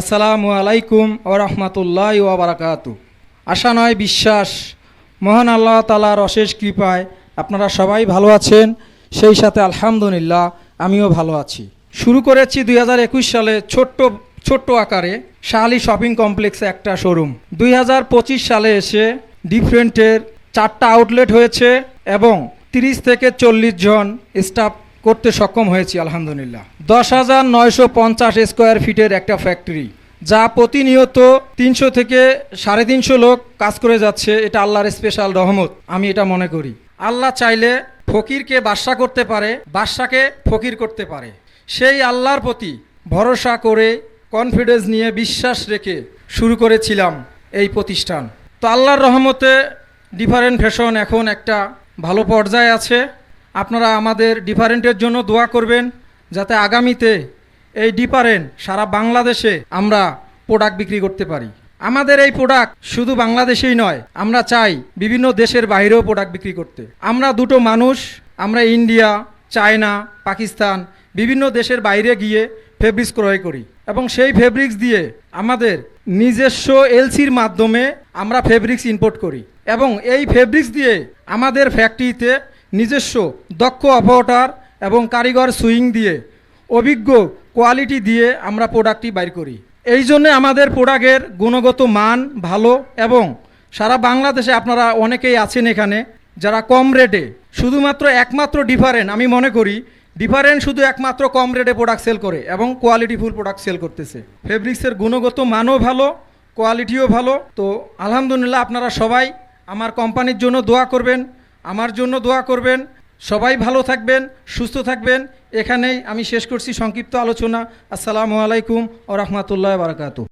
আসসালামু আলাইকুম ও রহমতুল্লাহ ওবরাকাতু আশা নয়, বিশ্বাস। মহান আল্লাহ তালার অশেষ কৃপায় আপনারা সবাই ভালো আছেন। সেই সাথে আলহামদুলিল্লাহ, আমিও ভালো আছি। শুরু করেছি দুই হাজার একুশ সালে ছোট্ট ছোট্ট আকারে শাহালি শপিং কমপ্লেক্সে একটা শোরুম। দুই হাজার পঁচিশ সালে এসে ডিফারেন্টের চারটা আউটলেট হয়েছে এবং তিরিশ থেকে চল্লিশ জন স্টাফ করতে সক্ষম হয়েছি, আলহামদুলিল্লাহ। দশ হাজার নয়শো পঞ্চাশ স্কোয়ার ফিটের একটা ফ্যাক্টরি, যা প্রতিনিয়ত তিনশো থেকে সাড়ে তিনশো লোক কাজ করে যাচ্ছে, এটা আল্লাহর স্পেশাল রহমত, আমি এটা মনে করি। আল্লাহ চাইলে ফকিরকে বাদশা করতে পারে, বাদশাকে ফকির করতে পারে। সেই আল্লাহর প্রতি ভরসা করে কনফিডেন্স নিয়ে বিশ্বাস রেখে শুরু করেছিলাম এই প্রতিষ্ঠান। তো আল্লাহর রহমতে ডিফারেন্ট ফ্যাশন এখন একটা ভালো পর্যায়ে আছে। আপনারা আমাদের ডিফারেন্টের জন্য দোয়া করবেন যাতে আগামীতে এই ডিফারেন্ট সারা বাংলাদেশে আমরা প্রোডাক্ট বিক্রি করতে পারি। আমাদের এই প্রোডাক্ট শুধু বাংলাদেশেই নয়, আমরা চাই বিভিন্ন দেশের বাইরেও প্রোডাক্ট বিক্রি করতে। আমরা দুটো মানুষ, আমরা ইন্ডিয়া, চায়না, পাকিস্তান, বিভিন্ন দেশের বাইরে গিয়ে ফেব্রিক্স ক্রয় করি এবং সেই ফেব্রিক্স দিয়ে আমাদের নিজস্ব এলসির মাধ্যমে আমরা ফেব্রিক্স ইম্পোর্ট করি এবং এই ফেব্রিক্স দিয়ে আমাদের ফ্যাক্টরিতে নিজস্ব, দক্ষ অপারেটর এবং কারিগর সুইং দিয়ে, অভিজ্ঞ কোয়ালিটি দিয়ে আমরা প্রোডাক্টটি বাইর করি। এই জন্যে আমাদের প্রোডাক্টের গুণগত মান ভালো এবং সারা বাংলাদেশে আপনারা অনেকেই আছেন এখানে যারা কম রেটে, শুধুমাত্র একমাত্র ডিফারেন্ট, আমি মনে করি ডিফারেন্ট শুধু একমাত্র কম রেটে প্রোডাক্ট সেল করে এবং কোয়ালিটিফুল প্রোডাক্ট সেল করতেছে। ফেব্রিক্সের গুণগত মানও ভালো, কোয়ালিটিও ভালো। তো আলহামদুলিল্লাহ আপনারা সবাই আমার কোম্পানির জন্য দোয়া করবেন। আমার জন্য দোয়া করবেন। সবাই ভালো থাকবেন, সুস্থ থাকবেন। এখানেই আমি শেষ করছি সংক্ষিপ্ত আলোচনা। আসসালামু আলাইকুম ও রহমতুল্লাহ বারকাতু